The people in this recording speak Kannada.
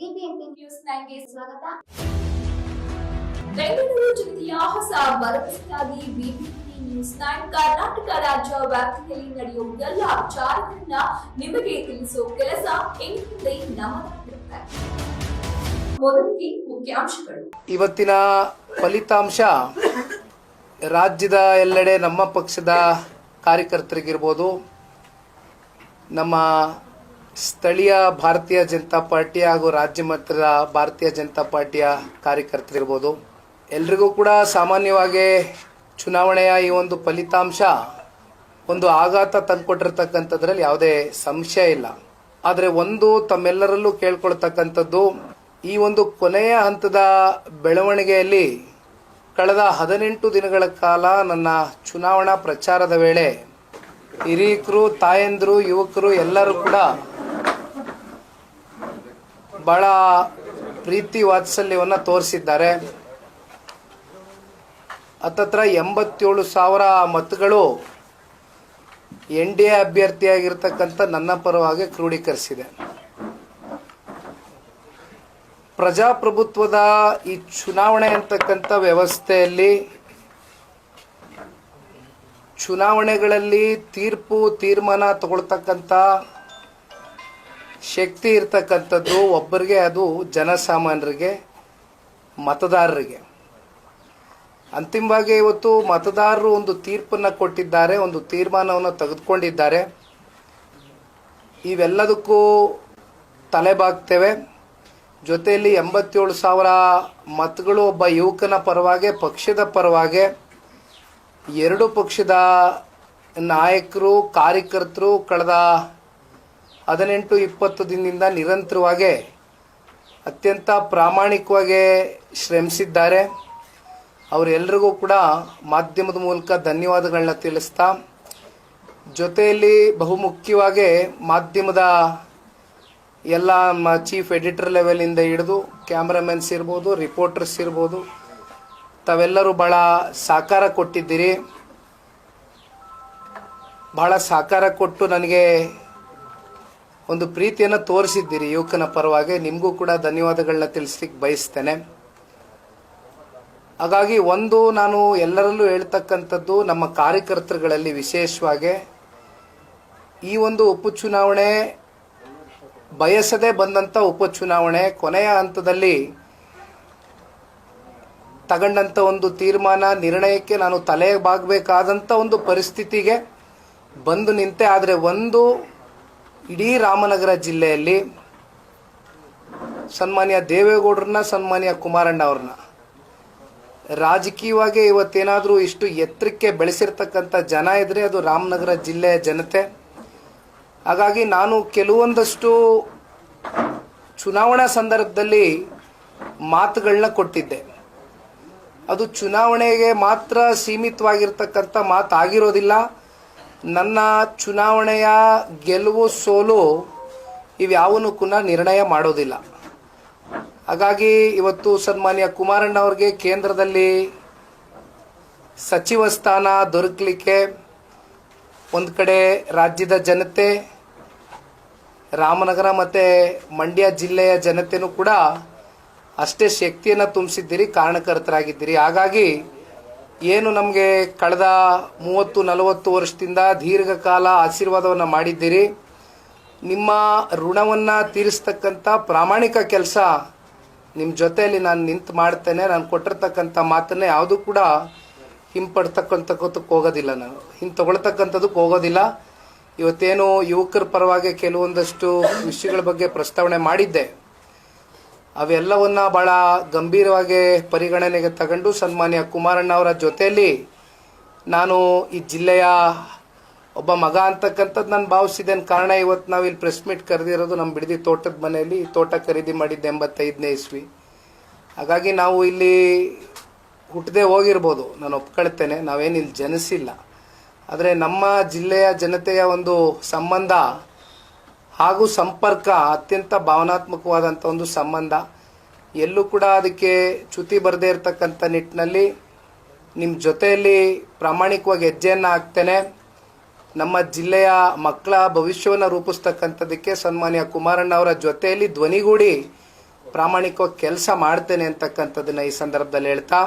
ಬಿಬಿಎಂಪಿ ನ್ಯೂಸ್ ನೈನ್ಗೆ ಸ್ವಾಗತ. ಬೆಂಗಳೂರು ಜಿಲ್ಲೆಯ ಹೊಸ ಭರವಸೆಯಾಗಿ ಬಿಬಿಎಂಪಿ ನ್ಯೂಸ್ ನೈನ್ ಕರ್ನಾಟಕ ರಾಜ್ಯ ವ್ಯಾಪ್ತಿಯಲ್ಲಿ ನಡೆಯುವ ಎಲ್ಲ ವಿಚಾರಗಳನ್ನ ನಿಮಗೆ ತಿಳಿಸುವ ಕೆಲಸ ಎಂದಿದೆ ನಮ್ಮದಾಗಿರುತ್ತೆ ಮೊದಲಿಗೆ ಮುಖ್ಯಾಂಶಗಳು. ಇವತ್ತಿನ ಫಲಿತಾಂಶ ರಾಜ್ಯದ ಎಲ್ಲೆಡೆ ನಮ್ಮ ಪಕ್ಷದ ಕಾರ್ಯಕರ್ತರಿಗಿರ್ಬೋದು ನಮ್ಮ ಸ್ಥಳೀಯ ಭಾರತೀಯ ಜನತಾ ಪಾರ್ಟಿ ಹಾಗೂ ರಾಜ್ಯ ಮಟ್ಟದ ಭಾರತೀಯ ಜನತಾ ಪಾರ್ಟಿಯ ಕಾರ್ಯಕರ್ತರಿರ್ಬೋದು. ಎಲ್ರಿಗೂ ಕೂಡ ಸಾಮಾನ್ಯವಾಗಿ ಚುನಾವಣೆಯ ಈ ಒಂದು ಫಲಿತಾಂಶ ಒಂದು ಆಘಾತ ತಂದುಕೊಟ್ಟಿರ್ತಕ್ಕಂಥದ್ರಲ್ಲಿ ಯಾವುದೇ ಸಂಶಯ ಇಲ್ಲ. ಆದರೆ ಒಂದು ತಮ್ಮೆಲ್ಲರಲ್ಲೂ ಕೇಳ್ಕೊಳ್ತಕ್ಕಂಥದ್ದು ಈ ಒಂದು ಕೊನೆಯ ಹಂತದ ಬೆಳವಣಿಗೆಯಲ್ಲಿ ಕಳೆದ ಹದಿನೆಂಟು ದಿನಗಳ ಕಾಲ ನನ್ನ ಚುನಾವಣಾ ಪ್ರಚಾರದ ವೇಳೆ ಹಿರಿಯಕರು, ತಾಯಂದರು, ಯುವಕರು ಎಲ್ಲರೂ ಕೂಡ ಬಹಳ ಪ್ರೀತಿ ವಾತ್ಸಲ್ಯವನ್ನು ತೋರಿಸಿದ್ದಾರೆ. ಹತ್ತತ್ರ ಎಂಬತ್ತೇಳು ಸಾವಿರ ಮತಗಳು ಎನ್ ಡಿ ಎ ಅಭ್ಯರ್ಥಿಯಾಗಿರ್ತಕ್ಕಂಥ ನನ್ನ ಪರವಾಗಿ ಕ್ರೋಢೀಕರಿಸಿದೆ ಪ್ರಜಾಪ್ರಭುತ್ವದ ಈ ಚುನಾವಣೆ ಅಂತಕ್ಕಂಥ ವ್ಯವಸ್ಥೆಯಲ್ಲಿ ಚುನಾವಣೆಗಳಲ್ಲಿ ತೀರ್ಪು ತೀರ್ಮಾನ ತಗೊಳ್ತಕ್ಕಂಥ ಶಕ್ತಿ ಇರ್ತಕ್ಕಂಥದ್ದು ಒಬ್ಬರಿಗೆ ಅದು ಜನಸಾಮಾನ್ಯರಿಗೆ, ಮತದಾರರಿಗೆ. ಅಂತಿಮವಾಗಿ ಇವತ್ತು ಮತದಾರರು ಒಂದು ತೀರ್ಪನ್ನು ಕೊಟ್ಟಿದ್ದಾರೆ, ಒಂದು ತೀರ್ಮಾನವನ್ನು ತೆಗೆದುಕೊಂಡಿದ್ದಾರೆ. ಇವೆಲ್ಲದಕ್ಕೂ ತಲೆಬಾಗ್ತೇವೆ. ಜೊತೆಯಲ್ಲಿ ಎಂಬತ್ತೇಳು ಸಾವಿರ ಮತಗಳು ಒಬ್ಬ ಯುವಕನ ಪರವಾಗಿ, ಪಕ್ಷದ ಪರವಾಗಿ ಎರಡು ಪಕ್ಷದ ನಾಯಕರು, ಕಾರ್ಯಕರ್ತರು, ಕಳೆದ ಹದಿನೆಂಟು ಇಪ್ಪತ್ತು ದಿನದಿಂದ ನಿರಂತರವಾಗಿ ಅತ್ಯಂತ ಪ್ರಾಮಾಣಿಕವಾಗಿ ಶ್ರಮಿಸಿದ್ದಾರೆ. ಅವರೆಲ್ಲರಿಗೂ ಕೂಡ ಮಾಧ್ಯಮದ ಮೂಲಕ ಧನ್ಯವಾದಗಳನ್ನ ತಿಳಿಸ್ತಾ, ಜೊತೆಯಲ್ಲಿ ಬಹುಮುಖ್ಯವಾಗಿ ಮಾಧ್ಯಮದ ಎಲ್ಲ ಚೀಫ್ ಎಡಿಟರ್ ಲೆವೆಲಿಂದ ಹಿಡಿದು ಕ್ಯಾಮ್ರಾಮನ್ಸ್ ಇರ್ಬೋದು ರಿಪೋರ್ಟರ್ಸ್ ಇರ್ಬೋದು, ತಾವೆಲ್ಲರೂ ಭಾಳ ಸಹಕಾರ ಕೊಟ್ಟಿದ್ದೀರಿ. ಭಾಳ ಸಹಕಾರ ಕೊಟ್ಟು ನನಗೆ ಒಂದು ಪ್ರೀತಿಯನ್ನು ತೋರಿಸಿದ್ದೀರಿ ಯುವಕನ ಪರವಾಗಿ. ನಿಮಗೂ ಕೂಡ ಧನ್ಯವಾದಗಳನ್ನ ತಿಳಿಸ್ಲಿಕ್ಕೆ ಬಯಸ್ತೇನೆ. ಹಾಗಾಗಿ ಒಂದು ನಾನು ಎಲ್ಲರಲ್ಲೂ ಹೇಳ್ತಕ್ಕಂಥದ್ದು ನಮ್ಮ ಕಾರ್ಯಕರ್ತರುಗಳಲ್ಲಿ ವಿಶೇಷವಾಗಿ ಈ ಒಂದು ಉಪಚುನಾವಣೆ ಬಯಸದೆ ಬಂದಂಥ ಉಪಚುನಾವಣೆ ಕೊನೆಯ ಹಂತದಲ್ಲಿ ತಗೊಂಡಂಥ ಒಂದು ತೀರ್ಮಾನ ನಿರ್ಣಯಕ್ಕೆ ನಾನು ತಲೆ ಬಾಗಬೇಕಾದಂಥ ಒಂದು ಪರಿಸ್ಥಿತಿಗೆ ಬಂದು ನಿಂತೆ. ಆದರೆ ಒಂದು ಇಡೀ ರಾಮನಗರ ಜಿಲ್ಲೆಯಲ್ಲಿ ಸನ್ಮಾನ್ಯ ದೇವೇಗೌಡರನ್ನ, ಸನ್ಮಾನ್ಯ ಕುಮಾರಣ್ಣ ಅವ್ರನ್ನ ರಾಜಕೀಯವಾಗಿ ಇವತ್ತೇನಾದರೂ ಇಷ್ಟು ಎತ್ತರಕ್ಕೆ ಬೆಳೆಸಿರ್ತಕ್ಕಂಥ ಜನ ಇದ್ರೆ ಅದು ರಾಮನಗರ ಜಿಲ್ಲೆಯ ಜನತೆ. ಹಾಗಾಗಿ ನಾನು ಕೆಲವೊಂದಷ್ಟು ಚುನಾವಣಾ ಸಂದರ್ಭದಲ್ಲಿ ಮಾತುಗಳನ್ನ ಕೊಟ್ಟಿದ್ದೆ. ಅದು ಚುನಾವಣೆಗೆ ಮಾತ್ರ ಸೀಮಿತವಾಗಿರ್ತಕ್ಕಂಥ ಮಾತಾಗಿರೋದಿಲ್ಲ. ನನ್ನ ಚುನಾವಣೆಯ ಗೆಲುವು ಸೋಲು ಇವ್ಯಾವನು ಕೂಡ ನಿರ್ಣಯ ಮಾಡೋದಿಲ್ಲ. ಹಾಗಾಗಿ ಇವತ್ತು ಸನ್ಮಾನ್ಯ ಕುಮಾರಣ್ಣ ಅವ್ರಿಗೆ ಕೇಂದ್ರದಲ್ಲಿ ಸಚಿವ ಸ್ಥಾನ ದೊರಕಲಿಕ್ಕೆ ಒಂದು ಕಡೆ ರಾಜ್ಯದ ಜನತೆ, ರಾಮನಗರ ಮತ್ತು ಮಂಡ್ಯ ಜಿಲ್ಲೆಯ ಜನತೆನೂ ಕೂಡ ಅಷ್ಟೇ ಶಕ್ತಿಯನ್ನು ತುಂಬಿಸಿದ್ದೀರಿ, ಕಾರಣಕರ್ತರಾಗಿದ್ದೀರಿ. ಹಾಗಾಗಿ ಏನು ನಮಗೆ ಕಳೆದ ಮೂವತ್ತು, ನಲವತ್ತು ವರ್ಷದಿಂದ ದೀರ್ಘಕಾಲ ಆಶೀರ್ವಾದವನ್ನು ಮಾಡಿದ್ದೀರಿ. ನಿಮ್ಮ ಋಣವನ್ನು ತೀರಿಸ್ತಕ್ಕಂಥ ಪ್ರಾಮಾಣಿಕ ಕೆಲಸ ನಿಮ್ಮ ಜೊತೆಯಲ್ಲಿ ನಾನು ನಿಂತು ಮಾಡ್ತೇನೆ. ನಾನು ಕೊಟ್ಟಿರ್ತಕ್ಕಂಥ ಮಾತನ್ನ ಯಾವುದೂ ಕೂಡ ಹಿಂಪಡ್ತಕ್ಕಂಥಕ್ಕಂಥಕ್ಕೆ ಹೋಗೋದಿಲ್ಲ ನಾನು. ಹಿಂಗೆ ತಗೊಳ್ತಕ್ಕಂಥದ್ದಕ್ಕೆ ಹೋಗೋದಿಲ್ಲ. ಇವತ್ತೇನು ಯುವಕರ ಪರವಾಗಿ ಕೆಲವೊಂದಷ್ಟು ವಿಷಯಗಳ ಬಗ್ಗೆ ಪ್ರಸ್ತಾವನೆ ಮಾಡಿದ್ದೆ. ಅವೆಲ್ಲವನ್ನ ಬಹಳ ಗಂಭೀರವಾಗಿ ಪರಿಗಣನೆಗೆ ತಗೊಂಡು ಸನ್ಮಾನ್ಯ ಕುಮಾರಣ್ಣ ಅವರ ಜೊತೆಯಲ್ಲಿ ನಾನು ಈ ಜಿಲ್ಲೆಯ ಒಬ್ಬ ಮಗ ಅಂತಕ್ಕಂಥದ್ದು ನಾನು ಭಾವಿಸಿದ್ದೇನೆ. ಕಾರಣ ಇವತ್ತು ನಾವು ಇಲ್ಲಿ ಪ್ರೆಸ್ ಮೀಟ್ ಕರೆದಿರೋದು ನಮ್ಮ ಬಿಡದಿ ತೋಟದ ಮನೆಯಲ್ಲಿ. ತೋಟ ಖರೀದಿ ಮಾಡಿದ್ದೆ ಎಂಬತ್ತೈದನೇ ಇಸ್ವಿ. ಹಾಗಾಗಿ ನಾವು ಇಲ್ಲಿ ಹುಟ್ಟದೆ ಹೋಗಿರ್ಬೋದು. ನಾನು ಒಪ್ಕೊಳ್ತೇನೆ. ನಾವೇನು ಇಲ್ಲಿ ಜನಿಸಿಲ್ಲ. ಆದರೆ ನಮ್ಮ ಜಿಲ್ಲೆಯ ಜನತೆಯ ಒಂದು ಸಂಬಂಧ ಹಾಗೂ ಸಂಪರ್ಕ ಅತ್ಯಂತ ಭಾವನಾತ್ಮಕವಾದಂಥ ಒಂದು ಸಂಬಂಧ. ಎಲ್ಲೂ ಕೂಡ ಅದಕ್ಕೆ ಚ್ಯುತಿ ಬರದೇ ಇರತಕ್ಕಂಥ ನಿಟ್ಟಿನಲ್ಲಿ ನಿಮ್ಮ ಜೊತೆಯಲ್ಲಿ ಪ್ರಾಮಾಣಿಕವಾಗಿ ಹೆಜ್ಜೆಯನ್ನು ಹಾಕ್ತೇನೆ. ನಮ್ಮ ಜಿಲ್ಲೆಯ ಮಕ್ಕಳ ಭವಿಷ್ಯವನ್ನು ರೂಪಿಸ್ತಕ್ಕಂಥದ್ದಕ್ಕೆ ಸನ್ಮಾನ್ಯ ಕುಮಾರಣ್ಣ ಅವರ ಜೊತೆಯಲ್ಲಿ ಧ್ವನಿಗೂಡಿ ಪ್ರಾಮಾಣಿಕವಾಗಿ ಕೆಲಸ ಮಾಡ್ತೇನೆ ಅಂತಕ್ಕಂಥದ್ದನ್ನು ಈ ಸಂದರ್ಭದಲ್ಲಿ ಹೇಳ್ತಾ